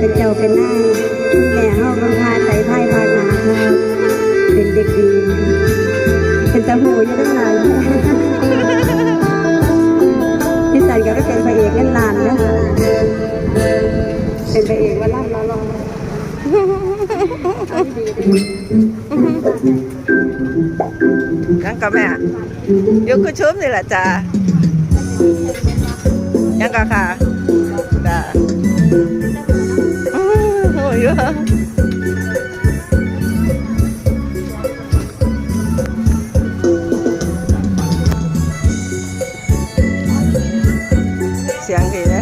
เป็นเจ้าเป็นนายแม่เฮาบังพาใส่ไพ่พาหนาเป็นเด็กดี เป็นตาหูยู่ตั้งนานพี่สันก็เป็นพระเอกเล่นลานนะเป็นพระเอกว่าล่ำลาลองยังกับแม่ยกกระชุมเลยแหละจ้ายังกับค่ะ เสียงดีนะ